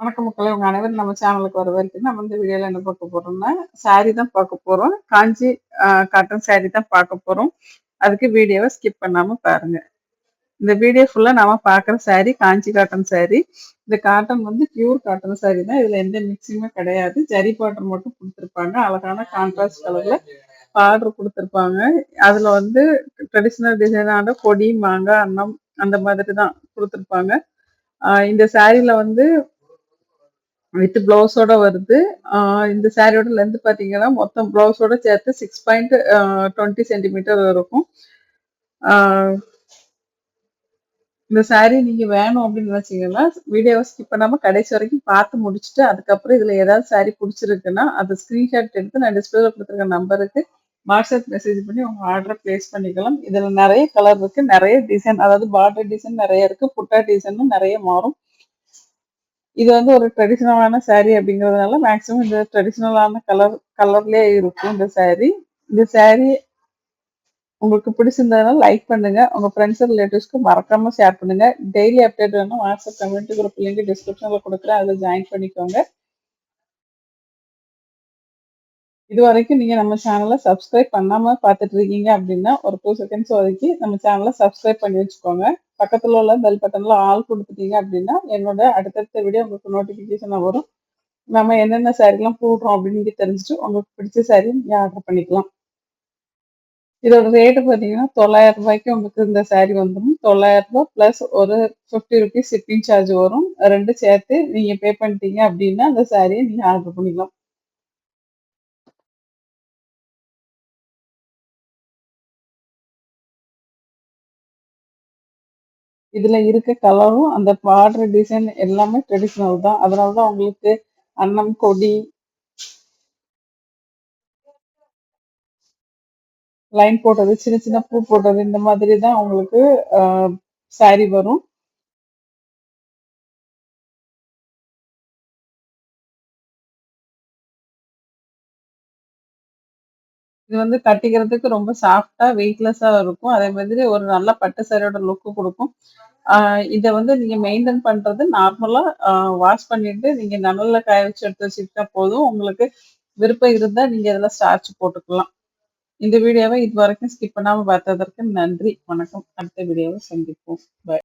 வணக்கம் மக்களை உங்க அனைவரும் நம்ம சேனலுக்கு வர வரைக்கும் நம்ம இந்த வீடியோல என்ன பார்க்க போறோம்னா saree தான் பார்க்க போறோம். காஞ்சி காட்டன் saree தான் பார்க்க போறோம். அதுக்கு வீடியோவை ஸ்கிப் பண்ணாம பாருங்க. இந்த வீடியோ ஃபுல்லா நாம பார்க்குற saree காஞ்சி காட்டன் saree. இந்த காட்டன் வந்து பியூர் காட்டன் saree தான். இதுல எந்த மிக்சிங்குமே கிடையாது. ஜரி பாட்டன் மட்டும் கொடுத்துருப்பாங்க. அழகான கான்ட்ராஸ்ட் கலர்ல பார்டர் கொடுத்துருப்பாங்க. அதுல வந்து ட்ரெடிஷ்னல் டிசைனான கொடி மாங்காய் அன்னம் அந்த மாதிரி தான் கொடுத்துருப்பாங்க. இந்த சாரில வந்து வித் பிளவுஸோட வருது. இந்த சாரியோட லென்த் பார்த்தீங்கன்னா மொத்தம் பிளவுஸோட சேர்த்து சிக்ஸ் பாயிண்ட் டுவெண்ட்டி சென்டிமீட்டர் இருக்கும். இந்த சாரீ நீங்க வேணும் அப்படின்னு நினைச்சீங்கன்னா வீடியோவை ஸ்கிப் பண்ணாம கடைசி வரைக்கும் பார்த்து முடிச்சுட்டு அதுக்கப்புறம் இதுல ஏதாவது சாரி பிடிச்சிருக்குன்னா அதை ஸ்கிரீன்ஷாட் எடுத்து நான் டிஸ்பிளேல கொடுத்துருக்க நம்பருக்கு வாட்ஸ்அப் மெசேஜ் பண்ணி உங்க ஆர்டரை பிளேஸ் பண்ணிக்கலாம். இதுல நிறைய கலர் இருக்கு நிறைய டிசைன் அதாவது பார்டர் டிசைன் நிறைய இருக்கு புட்டா டிசைனும் நிறைய மாறும். இது வந்து ஒரு ட்ரெடிஷ்னலான சாரீ அப்படிங்கிறதுனால மேக்ஸிமம் இந்த ட்ரெடிஷ்னலான கலர் கலர்லேயே இருக்கும் இந்த சாரீ இந்த சாரீ உங்களுக்கு பிடிச்சிருந்ததுனால லைக் பண்ணுங்க. உங்க ஃப்ரெண்ட்ஸ் ரிலேட்டிவ்ஸ்க்கு மறக்காம ஷேர் பண்ணுங்க. டெய்லி அப்டேட் வேணும் வாட்ஸ்அப் கம்யூனிட்டி குரூப் லிங்க் டிஸ்கிரிப்ஷன்ல கொடுக்குறேன். அதில் ஜாயின் பண்ணிக்கோங்க. இது வரைக்கும் நீங்க நம்ம சேனலை சப்ஸ்கிரைப் பண்ணாம பார்த்துட்டு இருக்கீங்க அப்படின்னா ஒரு டூ செகண்ட்ஸ் வரைக்கும் நம்ம சேனலை சப்ஸ்கிரைப் பண்ணி வச்சுக்கோங்க. பக்கத்துல உள்ள பெல் பட்டன்ல ஆள் கொடுத்துட்டீங்க அப்படின்னா என்னோட அடுத்தடுத்த வீடியோ உங்களுக்கு நோட்டிபிகேஷன் வரும். நம்ம என்னென்ன சாரீலாம் போடுறோம் அப்படின்னு தெரிஞ்சுட்டு உங்களுக்கு பிடிச்ச சாரீ நீங்க ஆர்டர் பண்ணிக்கலாம். இதோட ரேட்டு பார்த்தீங்கன்னா தொள்ளாயிரம் ரூபாய்க்கு உங்களுக்கு இந்த சாரீ வந்துடும். தொள்ளாயிரம் ரூபாய் ப்ளஸ் ஒரு ஃபிஃப்டி ருபீஸ் ஷிப்பிங் சார்ஜ் வரும். ரெண்டு சேர்த்து நீங்க பே பண்ணிட்டீங்க அப்படின்னா அந்த சாரியை நீங்க ஆர்டர் பண்ணிக்கலாம். இதுல இருக்க கலரும் அந்த பார்டர் டிசைன் எல்லாமே ட்ரெடிஷ்னல் தான். அதனால தான் உங்களுக்கு அன்னம் கொடி லைன் போட்டது சின்ன சின்ன பூ போட்டது இந்த மாதிரி தான் உங்களுக்கு சாரி வரும். இது வந்து கட்டிக்கிறதுக்கு ரொம்ப சாஃப்டா வெயிட்லெஸ்ஸா இருக்கும். அதே மாதிரி ஒரு நல்ல பட்டு சாரியோட லுக்கு கொடுக்கும். இதை வந்து நீங்க மெயின்டைன் பண்றது நார்மலா வாஷ் பண்ணிட்டு நீங்க நல்ல காய வச்சு எடுத்து வச்சுக்கிட்டா போதும். உங்களுக்கு விருப்பம் இருந்தா நீங்க இதெல்லாம் ஸ்டார்ச் போட்டுக்கலாம். இந்த வீடியோவை இது வரைக்கும் ஸ்கிப் பண்ணாமல் பார்த்ததற்கு நன்றி. வணக்கம். அடுத்த வீடியோவை சந்திப்போம். பாய்